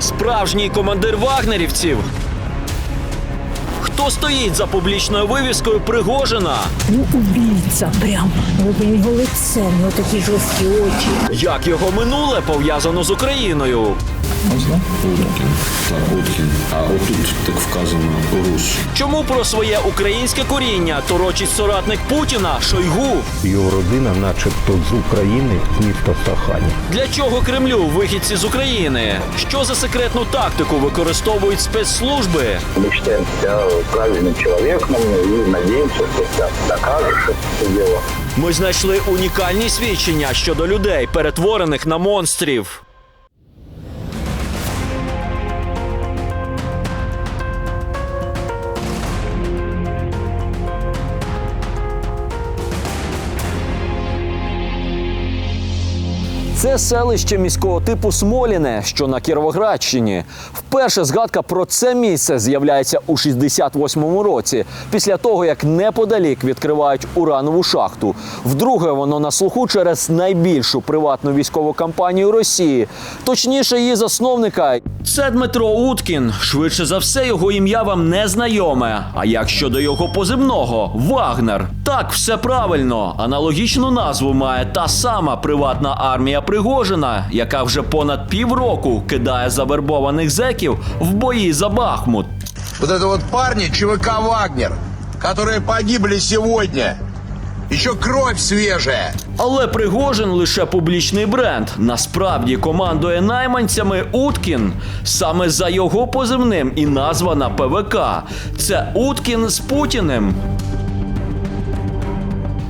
Справжній командир вагнерівців. Хто стоїть за публічною вивіскою Пригожина? Ну, убийца прям. Його лице, ну такі жорсткі очі. Як його минуле пов'язано з Україною? Можна? Уткін. А отут так вказано Рус. Чому про своє українське коріння торочить соратник Путіна Шойгу? Його родина, начебто, з України, з міста Сахані. Для чого Кремлю вихідці з України? Що за секретну тактику використовують спецслужби? Мы считаем себя правильным человеком и надеемся, что ты докажешь это дело. Ми знайшли унікальні свідчення щодо людей, перетворених на монстрів. Це селище міського типу Смоліне, що на Кіровоградщині. Вперше згадка про це місце з'являється у 68-му році, після того як неподалік відкривають уранову шахту. Вдруге воно на слуху через найбільшу приватну військову кампанію Росії, точніше, її засновника. Це Дмитро Уткін. Швидше за все, його ім'я вам не знайоме. А як щодо його позивного Вагнер? Так, все правильно. Аналогічну назву має та сама приватна армія Пригожина, яка вже понад півроку кидає завербованих зеків в бої за Бахмут. Вот это вот парни ЧВК «Вагнер», которые погибли сегодня. Еще кровь свежая. Але Пригожин лише публічний бренд. Насправді командує найманцями Уткін. Саме за його позивним і названа ПВК. Це Уткін з Путіним.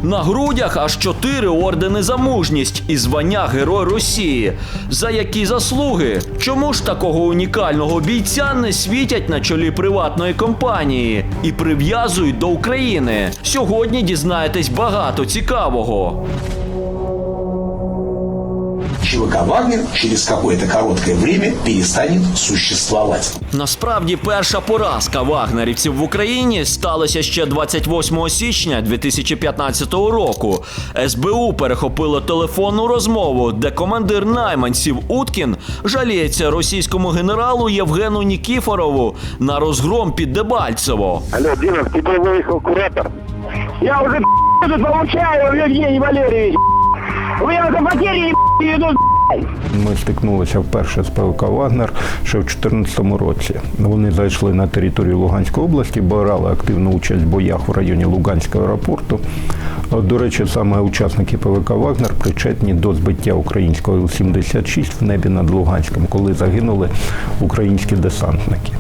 На грудях аж чотири ордени за мужність і звання Герой Росії. За які заслуги? Чому ж такого унікального бійця не світять на чолі приватної компанії і прив'язують до України? Сьогодні дізнаєтесь багато цікавого. ЧВК «Вагнер» через какое-то короткое время перестанет существовать. Насправді перша поразка вагнерівців в Україні сталася ще 28 січня 2015 року. СБУ перехопило телефонну розмову, де командир найманців Уткін жаліється російському генералу Євгену Нікіфорову на розгром під Дебальцево. Алло, к тебе выехал куратор. Я уже тут получаю, Евгений Валерьевич. У меня на потери. Ми стикнулися вперше з ПВК Вагнер ще в 2014 році. Вони зайшли на територію Луганської області, брали активну участь в боях в районі Луганського аеропорту. До речі, саме учасники ПВК Вагнер причетні до збиття українського Іл-76 в небі над Луганськом, коли загинули українські десантники.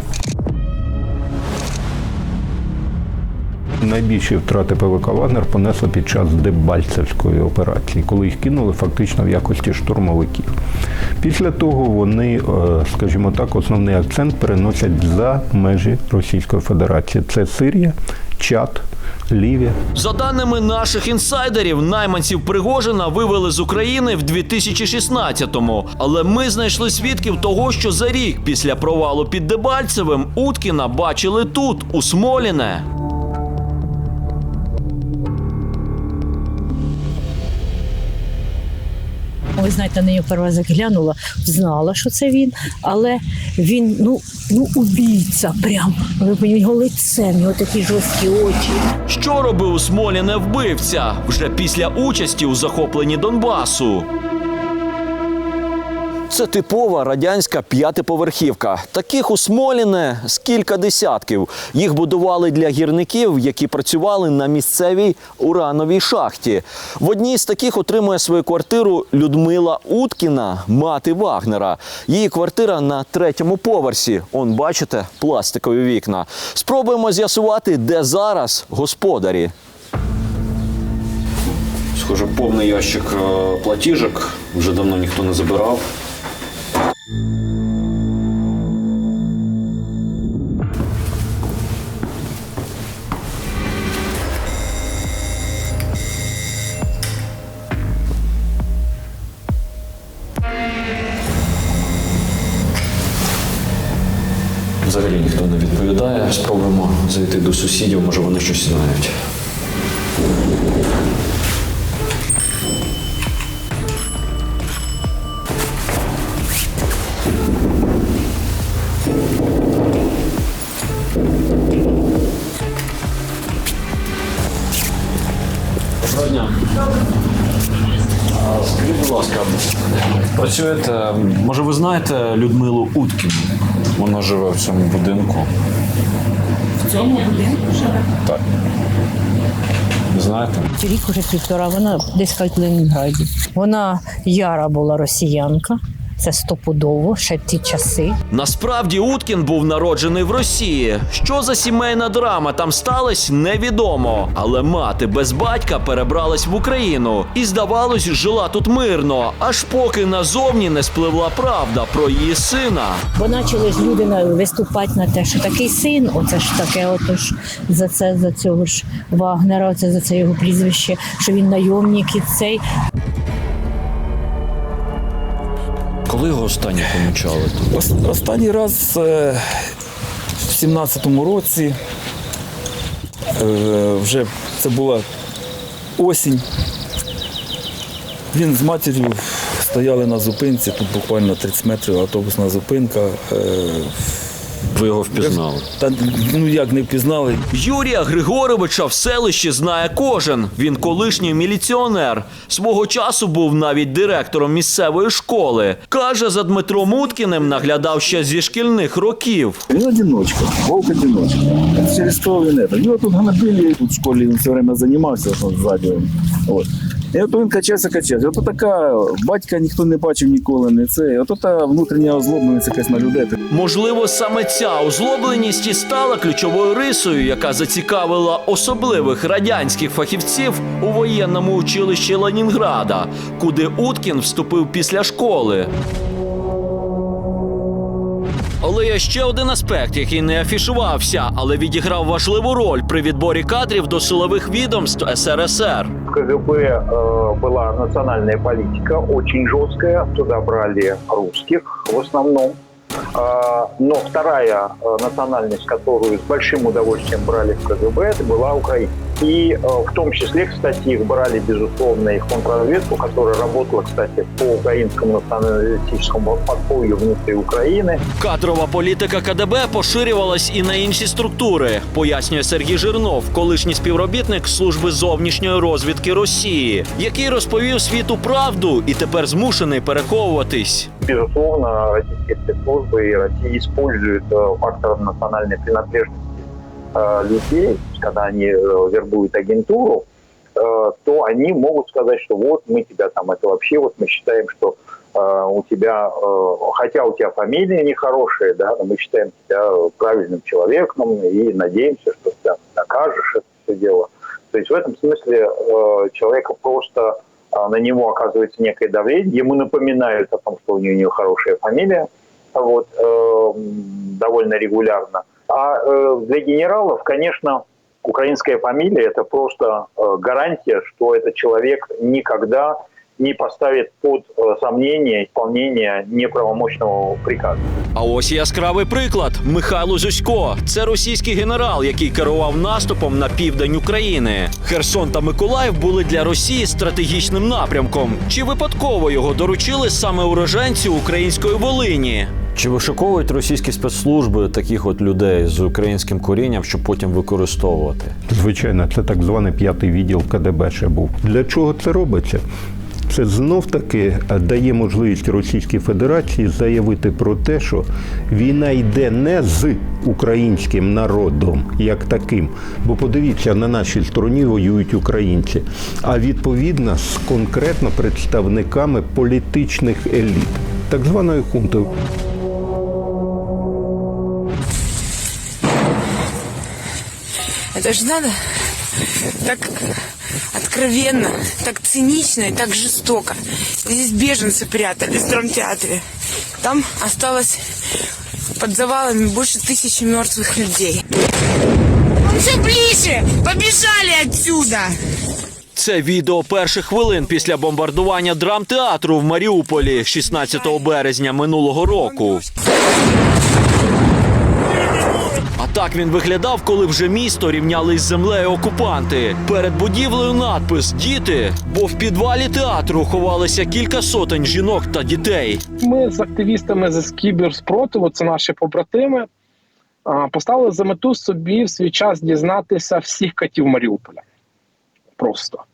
Найбільші втрати ПВК Вагнер понесло під час Дебальцевської операції, коли їх кинули фактично в якості штурмовиків. Після того вони, е, скажімо так, основний акцент переносять за межі Російської Федерації. Це Сирія, Чад, Лівія. За даними наших інсайдерів, найманців Пригожина вивели з України в 2016-му. Але ми знайшли свідків того, що за рік після провалу під Дебальцевим Уткіна бачили тут, у Смоліне. Ви знаєте, на нього перший раз глянула, знала, що це він, але він, ну, ну, убійця прям. Ви його лице, в нього такі жорсткі очі. Що робив Смоліне вбивця вже після участі у захопленні Донбасу? Це типова радянська п'ятиповерхівка. Таких у Смоліне з кілька десятків. Їх будували для гірників, які працювали на місцевій урановій шахті. В одній з таких отримує свою квартиру Людмила Уткіна, мати Вагнера. Її квартира на третьому поверсі. Он, бачите, пластикові вікна. Спробуємо з'ясувати, де зараз господарі. Схоже, повний ящик е, платіжок. Вже давно ніхто не забирав. Взагалі ніхто не відповідає. Спробуємо зайти до сусідів, може вони щось знають. Працюєте. Може, ви знаєте Людмилу Уткіну? Вона живе в цьому будинку. В цьому будинку живе. Так. Знаєте? Рік уже півтора, вона десь в Калінінграді. Вона яра була росіянка. Це стопудово, ще ті часи. Насправді Уткін був народжений в Росії. Що за сімейна драма там сталася, невідомо. Але мати без батька перебралась в Україну і, здавалось, жила тут мирно, аж поки назовні не спливла правда про її сина. Бо почали ж люди виступати на те, що такий син, оце ж таке, отож за це, за цього ж Вагнера, оце за це його прізвище, що він найомник і цей. Коли його останнє помічали Останній раз е, в 17-му році е, вже це була осінь. Він з матір'ю стояли на зупинці, тут буквально 30 метрів автобусна зупинка. Ви його впізнали. Та ну як не впізнали. Юрія Григоровича в селищі знає кожен. Він колишній міліціонер. Свого часу був навіть директором місцевої школи. Каже, за Дмитром Уткіним наглядав ще зі шкільних років. Він одиночка, вовк одиночка. Через то він это. Його тут гнобили, тут в школі він все время займався ззаді. От. І от він качався, качався. От така батька ніхто не бачив ніколи, не це. От та внутрішня озлобленість якась на людей. Можливо, саме ця озлобленість і стала ключовою рисою, яка зацікавила особливих радянських фахівців у воєнному училищі Ленінграда, куди Уткін вступив після школи. Але є ще один аспект, який не афішувався, але відіграв важливу роль при відборі кадрів до силових відомств СРСР. В КГБ е, була національна політика, очень жорстка. Туда брали русських в основном. А, но вторая э, национальность, которую с большим удовольствием брали в КГБ, это была Украина. И э, в том числе, кстати, их брали, безусловно, их контрразведку, которая работала, кстати, по украинскому националистическому подполью внутри Украины. Кадрова політика КДБ поширювалась і на інші структури, пояснює Сергій Жирнов, колишній співробітник служби зовнішньої розвідки Росії, який розповів світу правду і тепер змушений переховуватись. Безусловно, российские спецслужбы и Россия используют э, фактор национальной принадлежности э, людей, когда они э, вербуют агентуру, то они могут сказать, что вот мы тебя там, это вообще вот мы считаем, что у тебя, хотя у тебя фамилия нехорошая, да, но мы считаем тебя правильным человеком и надеемся, что ты докажешь это все дело. То есть в этом смысле человека просто на него оказывается некое давление, ему напоминают о том, что у него, у него хорошая фамилия, вот, э, довольно регулярно. А э, для генералов, конечно, украинская фамилия – это просто э, гарантия, что этот человек никогда не поставит под э, сомнение исполнение неправомочного приказа. А ось яскравий приклад Михайло Зюсько. Це російський генерал, який керував наступом на південь України. Херсон та Миколаїв були для Росії стратегічним напрямком. Чи випадково його доручили саме уроженці української Волині? Чи вишуковують російські спецслужби таких от людей з українським корінням, щоб потім використовувати? Звичайно, це так званий п'ятий відділ КДБ ще був. Для чого це робиться? Це знов таки дає можливість Російській Федерації заявити про те, що війна йде не з українським народом як таким. Бо подивіться, на нашій стороні воюють українці, а відповідно з конкретно представниками політичних еліт, так званої хунти. Это же надо так откровенно, так цинично и так жестоко. Здесь беженцы прятались в драмтеатре. Там осталось под завалами больше тысячи мертвых людей. Он все ближе! Побежали отсюда! Це відео перших хвилин після бомбардування драмтеатру в Маріуполі 16 березня минулого року. Так він виглядав, коли вже місто рівняли з землею окупанти. Перед будівлею надпис Діти, бо в підвалі театру ховалися кілька сотень жінок та дітей. Ми з активістами з кіберспротиву, це наші побратими, поставили за мету собі в свій час дізнатися всіх катів Маріуполя. Просто.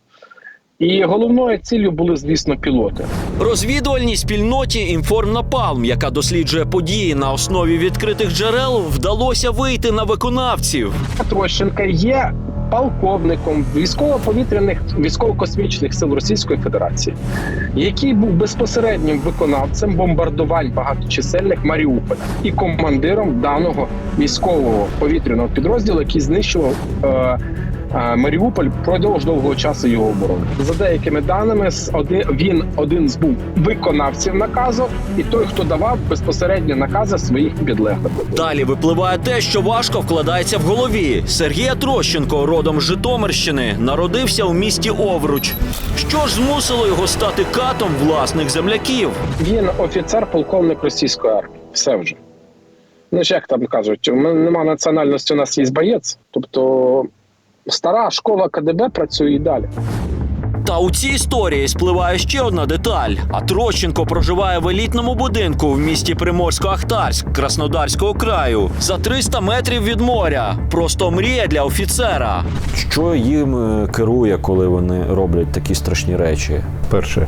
І головною ціллю були, звісно, пілоти. Розвідувальній спільноті «Інформнапалм», яка досліджує події на основі відкритих джерел, вдалося вийти на виконавців. Трощенка є полковником військово-повітряних військово-космічних сил Російської Федерації, який був безпосереднім виконавцем бомбардувань багаточисельних Маріуполя і командиром даного військового повітряного підрозділу, який знищував. Е, е, Маріуполь продовж довгого часу його оборони. За деякими даними, він один з був виконавців наказу, і той, хто давав безпосередньо накази своїх підлеглих. Далі випливає те, що важко вкладається в голові. Сергія Трощенко, родом Житомирщини, народився у місті Овруч. Що ж змусило його стати катом власних земляків? Він офіцер, полковник російської армії. Все вже. Ну, ж як там кажуть, у нема національності, у нас є боєць. Тобто стара школа КДБ працює і далі. Та у цій історії спливає ще одна деталь. А Трощенко проживає в елітному будинку в місті Приморсько-Ахтарськ Краснодарського краю за 300 метрів від моря. Просто мрія для офіцера. Що їм е, керує, коли вони роблять такі страшні речі? Перше,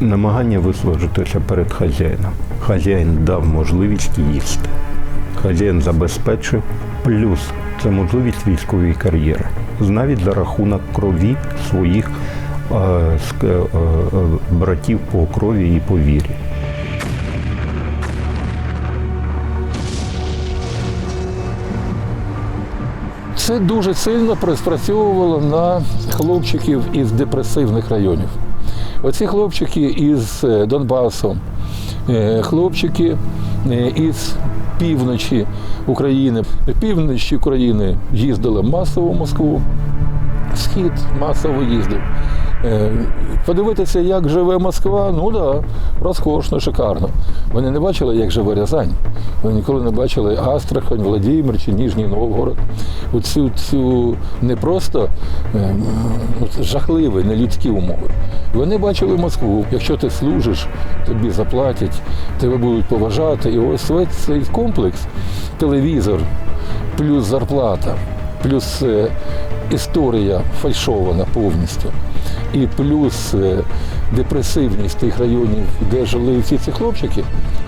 намагання вислужитися перед хазяїном. Хазяїн дав можливість їсти. Хазяїн забезпечив, плюс це можливість військової кар'єри. Навіть за рахунок крові своїх е, е, е, братів по крові і по вірі. Це дуже сильно спрацьовувало на хлопчиків із депресивних районів. Оці хлопчики із Донбасу, хлопчики із півночі України. Півночі України їздили масово в Москву, схід масово їздив. Е, Подивитися, як живе Москва, ну да, розкошно, шикарно. Вони не бачили, як живе Рязань. Вони ніколи не бачили Астрахань, Владимир чи Ніжній Новгород. Оцю цю не просто е, жахливі, нелюдські умови. Вони бачили Москву. Якщо ти служиш, тобі заплатять, тебе будуть поважати. І ось цей комплекс, телевізор, плюс зарплата, плюс е, історія фальшована повністю. І плюс е, депресивність тих районів, де жили всі ці хлопчики,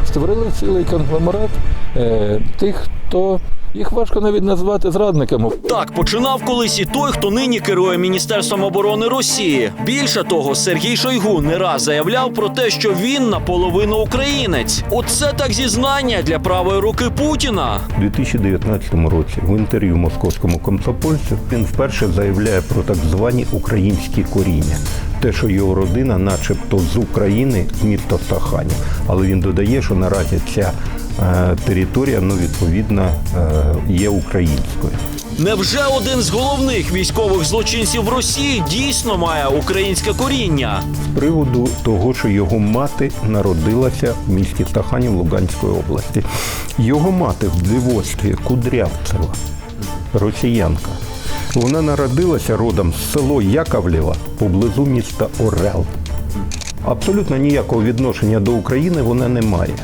створили цілий конгломерат е, тих, хто їх важко навіть назвати зрадниками. Так починав колись і той, хто нині керує Міністерством оборони Росії. Більше того, Сергій Шойгу не раз заявляв про те, що він наполовину українець. Оце так зізнання для правої руки Путіна. У 2019 році в інтерв'ю московському комсомольцю він вперше заявляє про так звані українські коріння. Те, що його родина, начебто з України, з міста Саханів. Але він додає, що наразі ця територія, ну відповідно, е, є українською. Невже один з головних військових злочинців Росії дійсно має українське коріння? З приводу того, що його мати народилася в місті Стаханів Луганської області. Його мати в дивоцтві Кудрявцева, росіянка. Вона народилася родом з село Яковлєва поблизу міста Орел. Абсолютно ніякого відношення до України вона не має.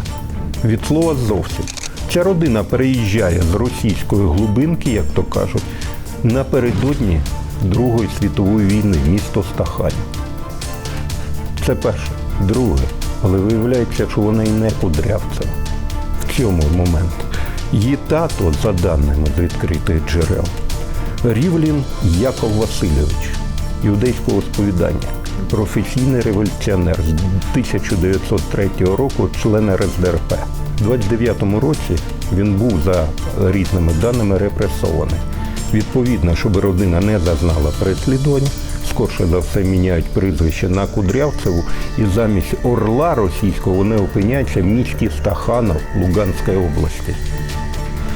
Від слова зовсім. Ця родина переїжджає з російської глибинки, як то кажуть, напередодні Другої світової війни місто Стахань. Це перше. Друге. Але виявляється, що вона і не кудрявцева. В цьому момент. Її тато, за даними з відкритих джерел, Рівлін Яков Васильович, юдейського сповідання, професійний революціонер з 1903 року, член РСДРП. У 29-му році він був за різними даними репресований. Відповідно, щоб родина не зазнала переслідування, скорше за все міняють прізвище на Кудрявцеву, і замість Орла російського вони опиняються в місті Стаханов Луганської області.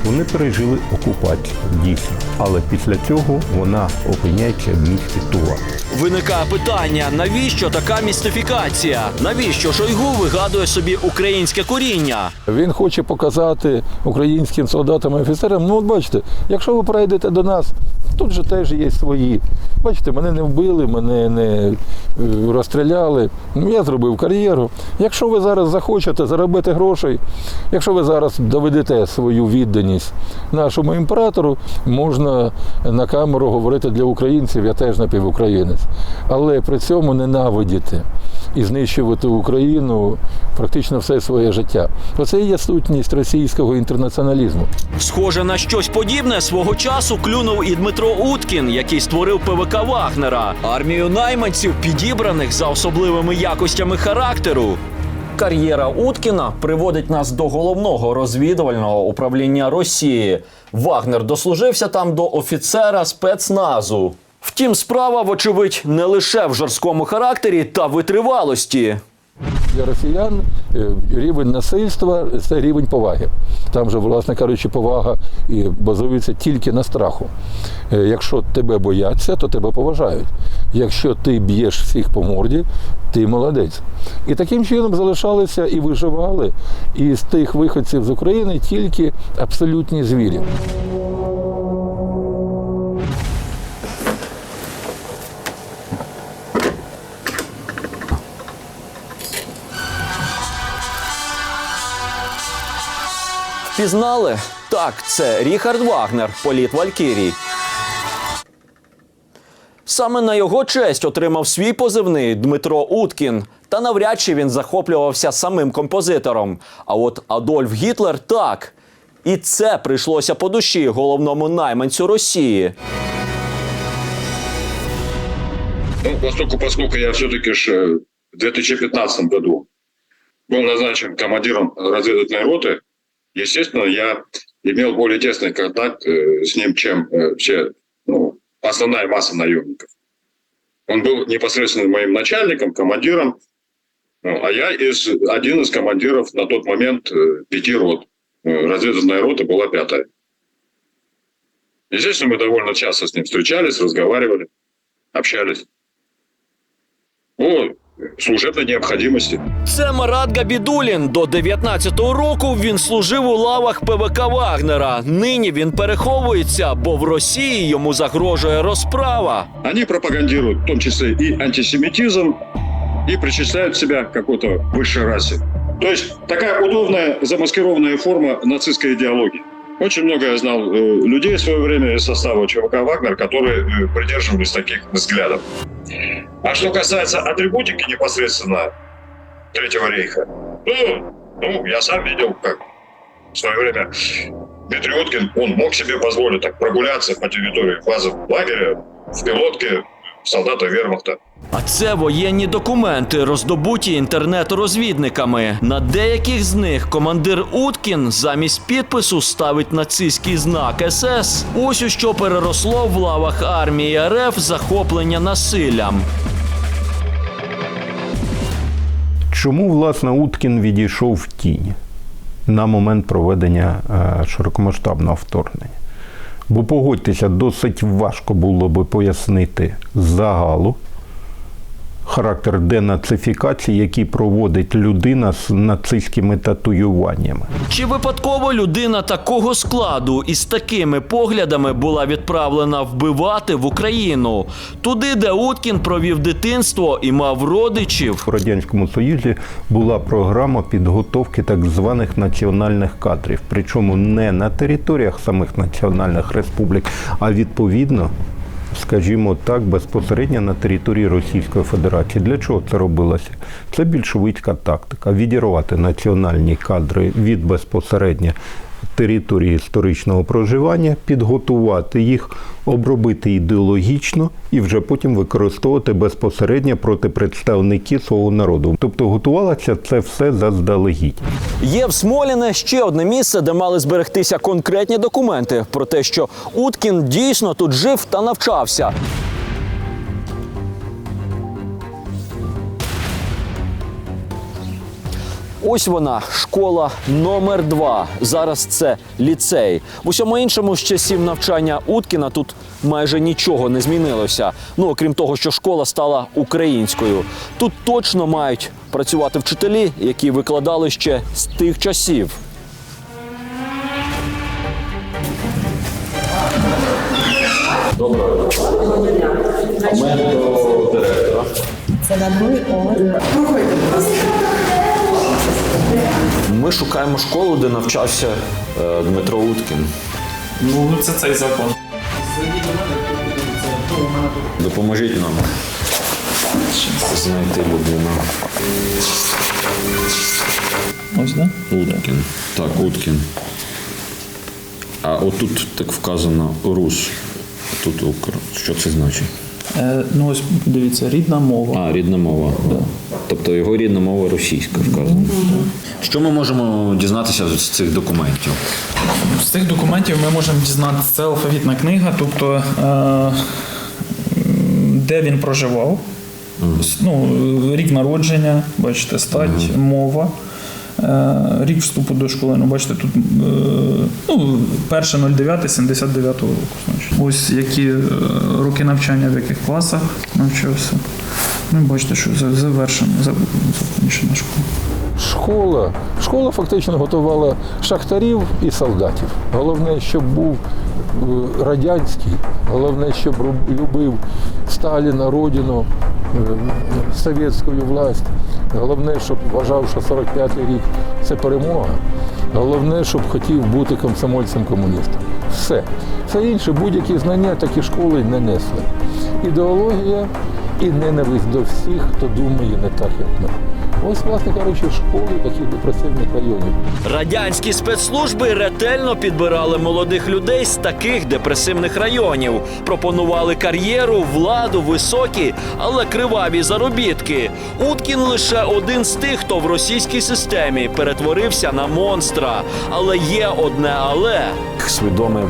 Вони пережили окупацію, дійсно. Але після цього вона опиняється в місті Тува. Виникає питання: навіщо така містифікація? Навіщо Шойгу вигадує собі українське коріння? Він хоче показати українським солдатам і офіцерам. Ну, от бачите, якщо ви прийдете до нас, тут же теж є свої. Бачите, мене не вбили, мене не е, розстріляли. Ну, Я зробив кар'єру. Якщо ви зараз захочете заробити грошей, якщо ви зараз доведете свою відданість нашому імператору, можна на камеру говорити для українців, я теж напівукраїнець. Але при цьому ненавидіти і знищувати Україну практично все своє життя. Оце і є сутність російського інтернаціоналізму. Схоже на щось подібне свого часу клюнув і Дмитро Уткін, який створив ПВК Вагнера, армію найманців, підібраних за особливими якостями характеру. Кар'єра Уткіна приводить нас до головного розвідувального управління Росії. Вагнер дослужився там до офіцера спецназу. Втім, справа, вочевидь, не лише в жорсткому характері та витривалості. Для росіян е, рівень насильства це рівень поваги. Там же, власне кажучи, повага і базується тільки на страху. Е, Якщо тебе бояться, то тебе поважають. Якщо ти б'єш всіх по морді, ти молодець. І таким чином залишалися і виживали із тих виходців з України тільки абсолютні звірі. Пізнали? Так, це Ріхард Вагнер, політ Валькірій. Саме на його честь отримав свій позивний Дмитро Уткін. Та навряд чи він захоплювався самим композитором. А от Адольф Гітлер так. І це прийшлося по душі головному найманцю Росії. Ну, поскольку, поскольку я все-таки ж э, в 2015 году был назначен командиром разведывательной роты, Естественно, я имел более тесный контакт э, с ним, чем э, вообще ну, основная масса наемников. Он был непосредственно моим начальником, командиром, ну, а я из, один из командиров на тот момент э, пяти рот. Э, Разведывательная рота была пятая. Естественно, мы довольно часто с ним встречались, разговаривали, общались. О служебной необходимости. Це Марат Габідулін. До 19-го року він служив у лавах ПВК Вагнера. Нині він переховується, бо в Росії йому загрожує розправа. Они пропагандируют в том числе и антисемитизм, и причисляют себя к какой-то высшей расе. То есть такая удобная форма нацистской идеологии. Очень много я знал э, людей в свое время из состава ЧВК «Вагнер», которые э, придерживались таких взглядов. А что касается атрибутики непосредственно Третьего рейха, ну, ну, я сам видел, как в свое время Дмитрий Уткин, он мог себе позволить так прогуляться по территории базы лагеря в пилотке солдата вермахта. А це воєнні документи, роздобуті інтернет-розвідниками. На деяких з них командир Уткін замість підпису ставить нацистський знак СС. Ось у що переросло в лавах армії РФ захоплення насиллям. Чому, власне, Уткін відійшов в тінь на момент проведення е, широкомасштабного вторгнення? Бо погодьтеся, досить важко було би пояснити загалу характер денацифікації, який проводить людина з нацистськими татуюваннями. Чи випадково людина такого складу і з такими поглядами була відправлена вбивати в Україну, туди, де Уткін провів дитинство і мав родичів? В Радянському Союзі була програма підготовки так званих національних кадрів, причому не на територіях самих національних республік, а відповідно. Скажімо так, безпосередньо на території Російської Федерації. Для чого це робилося? Це більшовицька тактика відірвати національні кадри від безпосередньо території історичного проживання, підготувати їх, обробити ідеологічно і вже потім використовувати безпосередньо проти представників свого народу. Тобто готувалося це все заздалегідь. Є в Смоліне ще одне місце, де мали зберегтися конкретні документи про те, що Уткін дійсно тут жив та навчався. Ось вона, школа номер 2 Зараз це ліцей. В усьому іншому з часів навчання Уткіна тут майже нічого не змінилося. Ну окрім того, що школа стала українською. Тут точно мають працювати вчителі, які викладали ще з тих часів. Це на другий поверх. Ми шукаємо школу, де навчався е, Дмитро Уткін. Ну, це цей закон. Допоможіть нам. Знайти людину. Ось, да? Уткін. Так, Уткін. А отут так вказано Рус. Тут Укр. Що це значить? Е, ну ось дивіться, рідна мова. А, рідна мова. Тобто його рідна мова російська вказана. Що ми можемо дізнатися з цих документів? З цих документів ми можемо дізнатися, це алфавітна книга, тобто е, де він проживав, ну, рік народження, бачите, стать, мова. е, Рік вступу до школи, ну бачите, тут е, ну, 1.09 79 року. Значить. Ось які роки навчання, в яких класах навчався. Ну, бачите, що завершено, за- закінчена школа. Школа. Школа фактично готувала шахтарів і солдатів. Головне, щоб був е, радянський, головне, щоб любив Сталіна, родину, е, совєтську власть. Головне, щоб вважав, що 45-й рік це перемога. Головне, щоб хотів бути комсомольцем-комуністом. Все. Все інше, будь-які знання такі школи не несли. Ідеологія і ненависть до всіх, хто думає не так, як ми. Ось, власне кажучи, школи таких депресивних районів. Радянські спецслужби ретельно підбирали молодих людей з таких депресивних районів, пропонували кар'єру, владу, високі, але криваві заробітки. Уткін лише один з тих, хто в російській системі перетворився на монстра. Але є одне але свідомий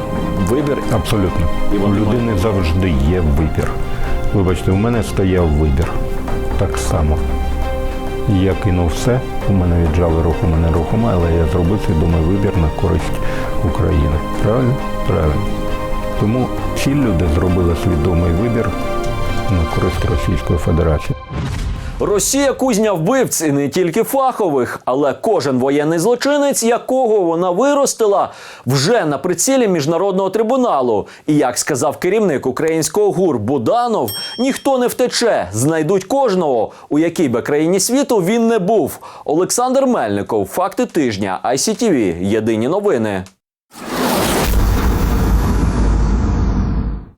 вибір. Абсолютно. У людини завжди є вибір. Вибачте, у мене стояв вибір. Так само. Я кинув все, у мене віджали рух, у мене рухома, але я зробив свідомий вибір на користь України. Правильно? Правильно. Тому ці люди зробили свідомий вибір на користь Російської Федерації. Росія кузня вбивць і не тільки фахових, але кожен воєнний злочинець, якого вона виростила, вже на прицілі міжнародного трибуналу. І як сказав керівник українського гур Буданов, ніхто не втече, знайдуть кожного, у якій би країні світу він не був. Олександр Мельников, факти тижня, ICTV, Єдині новини.